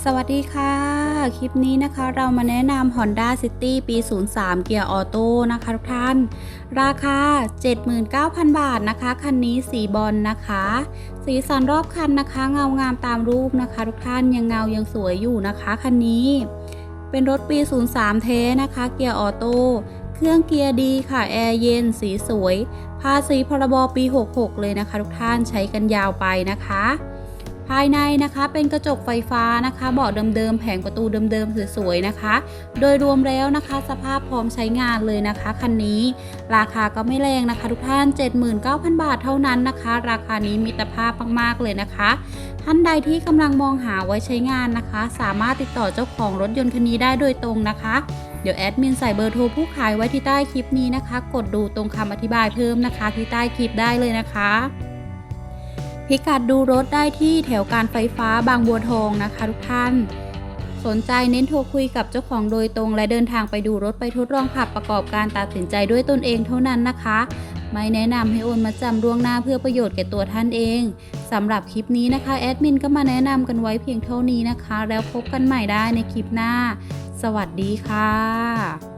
สวัสดีค่ะ คลิปนี้นะคะเรามาแนะนำ Honda City ปี 03 เกียร์ออโต้นะคะทุกท่าน ราคา 79,000 บาทนะคะ คันนี้สีบอลนะคะ สีสันรอบคันนะคะเงางามตามรูปนะคะ ทุกท่านยังเงายังสวยอยู่นะคะ คันนี้ เป็นรถปี 03 เทนะคะ เกียร์ออโต้เครื่องเกียร์ดีค่ะ แอร์เย็น สีสวย ภาษีพรบปี 66 เลยนะคะ ทุกท่านใช้กันยาวไปนะคะ ภายในนะคะเป็นกระจกไฟฟ้านะคะเบาะเดิมๆแผงประตูเดิมๆสวยๆนะคะ โดยรวมแล้วนะคะ สภาพพร้อมใช้งานเลยนะคะคันนี้ ราคาก็ไม่แรงนะคะ ทุกท่าน 79,000 บาทเท่านั้นนะคะ ราคานี้มีตรภาพมากๆเลยนะคะ ท่านใดที่กำลังมองหาไว้ใช้งานนะคะ สามารถติดต่อเจ้าของรถยนต์คันนี้ได้โดยตรงนะคะเดี๋ยวแอดมินใส่เบอร์โทรผู้ขายไว้ที่ใต้คลิปนี้นะคะ กดดูตรงคำอธิบายเพิ่มนะคะ ที่ใต้คลิปได้เลยนะคะ พิกัดดูรถได้ที่แถวการไฟฟ้าบางบัวทองนะคะทุกท่าน สนใจเน้นโทรคุยกับเจ้าของโดยตรง และเดินทางไปดูรถไปทดลองขับประกอบการตัดสินใจด้วยตนเองเท่านั้นนะคะ ไม่แนะนำให้โอนมาจำล่วงหน้าเพื่อประโยชน์แก่ตัวท่านเองสำหรับคลิปนี้นะคะแอดมินก็มาแนะนำกันไว้เพียงเท่านี้นะคะ แล้วพบกันใหม่ได้ในคลิปหน้า สวัสดีค่ะ